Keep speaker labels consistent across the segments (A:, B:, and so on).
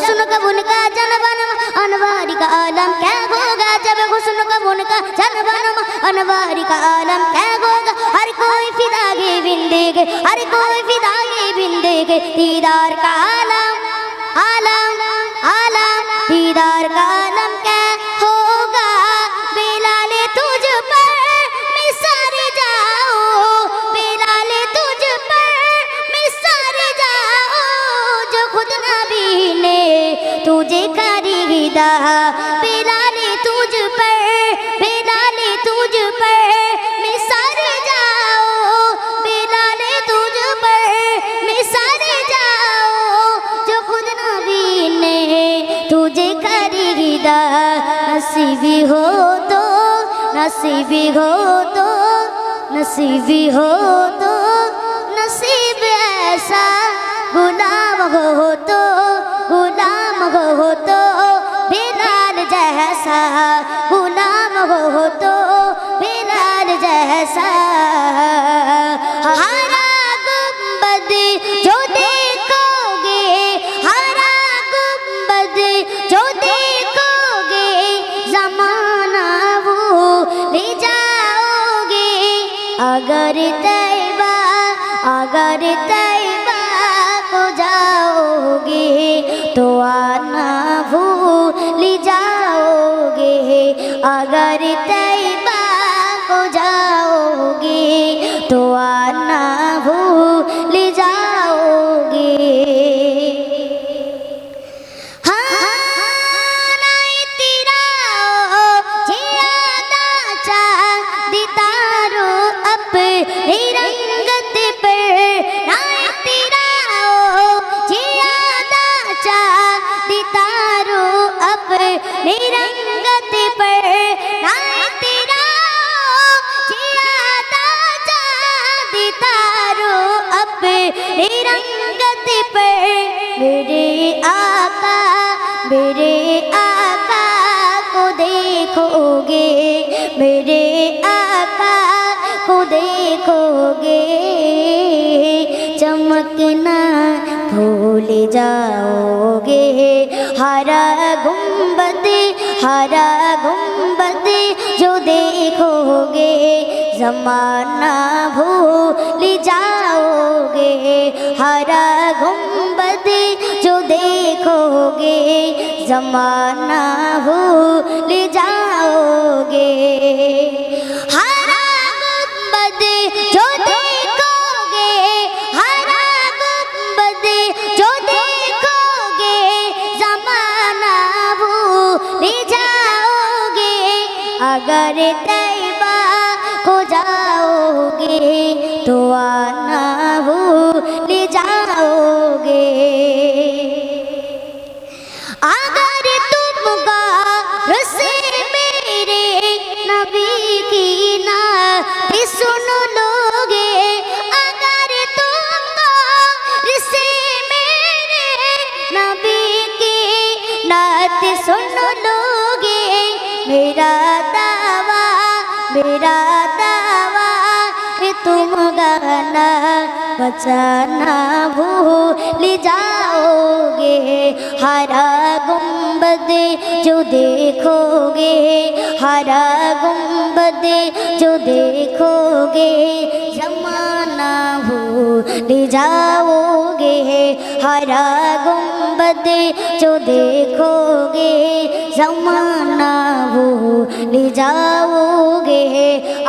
A: हुस्न का उनका जन बनम अनवारी का आलम क्या होगा जब हुस्न का उनका जन बनम अनवारी का आलम क्या होगा हर कोई फिदा के बिंदे के हर कोई फिदा के बिंदे के दीदार का आलम आलम आलम दीदार का आलम तुझे खरीदा बेलाले तुझ पर बेलाले तुझ पर मिसर जाओ। बेलाले तुझ पर मिसर जाओ। जो खुद नबी ने तुझे खरीदा नसीबी हो तो नसीबी हो तो नसीबी हो तो नसीब ऐसा गुलाम हो तो। जैसा गुलाम हो तो अगर तैबा को जाओगे तो आना भूल जाओगे रंगत रंगत पर मेरे आका मेरे आका को देखोगे मेरे आका को देखोगे चमकना भूल जाओगे हरा गुंबद हरा गुंबद जो देखोगे जमाना भूल जाओगे हरा गुंबद जो देखोगे, जमाना भूल जाओगे। हरा गुंबद जो देखोगे, हरा गुंबद जो देखोगे, जमाना भूल जाओगे। अगर तैबा को जाओगे तो आना मेरा दावा तुम गाना बचाना भूल जाओगे। हरा गुंबद जो देखोगे, हरा गुंबद जो देखोगे जमाना भूल जाओगे हरा गुंबद जो देखोगे, जमाना भूल जाओगे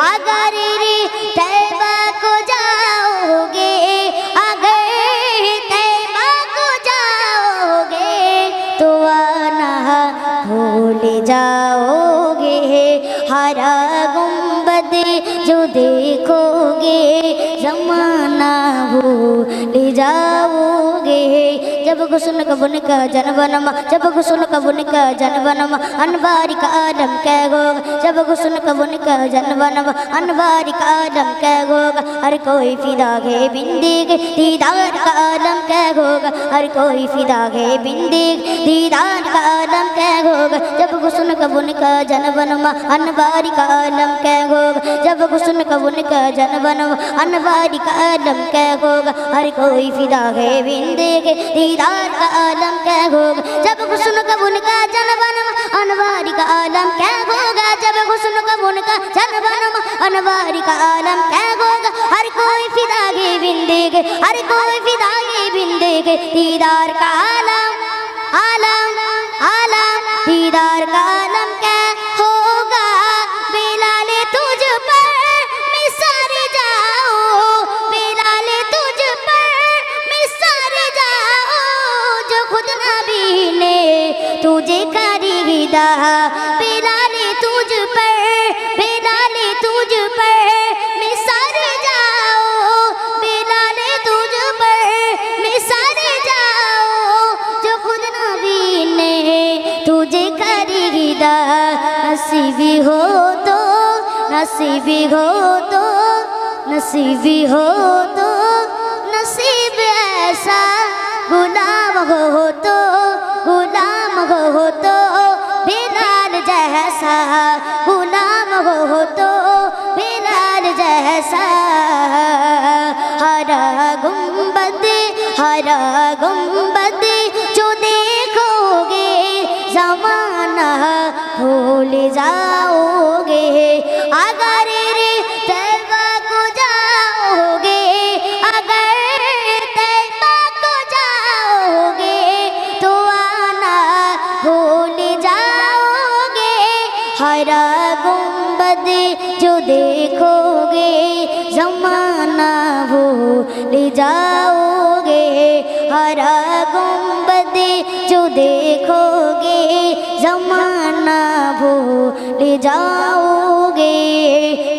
A: अगर रे तैबा को जाओगे, अगर तैबा को जाओगे तो आना भूल जाओगे। हरा गुंबद जो देखोगे जमाना ले जाओगे। जब गुसुन कबुन का जनवनम जब गुसुन कबुन का जनवनम अनवारी का आदम कह गोग जब गुसुन कबुन का जनवनम अनवारी का आदम कह गोग हर कोई फिदा गे बिंदीग, दीदार का आदम कै गोग हर कोई फिदा गे बिंदी दीदार का आदम कह गोग जब गुसुन कबुन का जनवनम अनवारी का आदम कह गोग जब गुसुन कबुन का जनवनम अनवारी का आदम कह गोग हर कोई फिदा गे बिंदीग, दीदार दीदार का आलम क्या होगा? जब खुशन कब उनका जनबनम अनवारी का आलम क्या होगा? जब हुसन कब उनका जनबनम अनवारी का आलम क्या होगा? हर कोई फिदा के बिंदे हर कोई फिदा के बिंदे दीदार का नसीबी हो तो नसीबी हो तो नसीब ऐसा गुलाम हो तो गुलाम हो तो बिलाल जैसा गुलाम हो तो बिलाल जैसा हरा गुम्बद हरा জমানা ভুলে যাওগে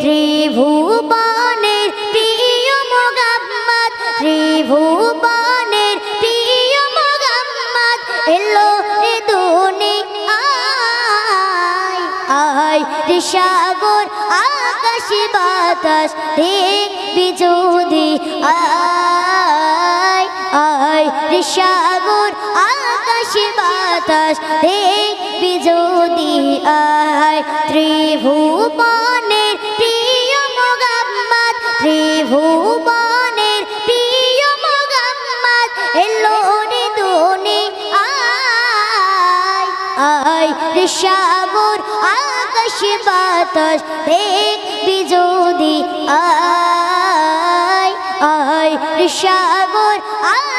A: ত্রিভুবনের প্রিয় মোগাম্মদ ত্রিভুবনের প্রিয় মোগাম্মদ এলো রে দুনি আয় আয় রে সাগর আকাশে বাতাস দেখবি যদি আয় আয় রে সাগর আকাশে বাতাস দেখ দেখবি যদি আয় ত্রিভুবনের প্রিয় মোহাম্মদ ত্রিভুবনের প্রিয় মোহাম্মদ এলো রে দুনি আয় আয় রে সাগর, আকাশ বাতাস, দেখবি যদি আয় আয় রে সাগর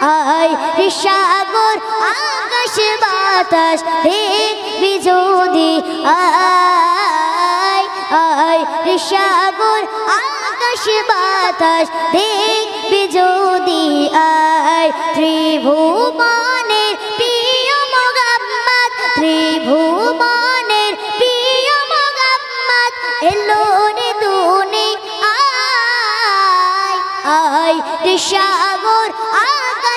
A: আয় সাগর, আকাশ, বাতাস দেখবি যদি আয় আয় সাগর, আকাশ, বাতাস দেখবি যদি আয়। ত্রিভুবনের প্রিয় মোহাম্মদ, ত্রিভুবনের প্রিয় মোহাম্মদ, এলো রে দুনি আয় আয় সাগর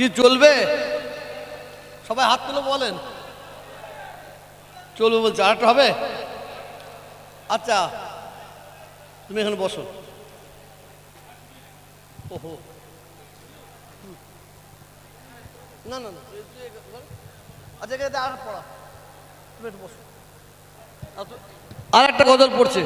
B: কি চলবে? সবাই হাত তুলে বলেন। চলবে বলছে, আরেকটা হবে? আচ্ছা তুমি এখানে বসো। ওহো। না না না। আচ্ছা আর পড়া। বসো। আর একটা গজল পড়ছে।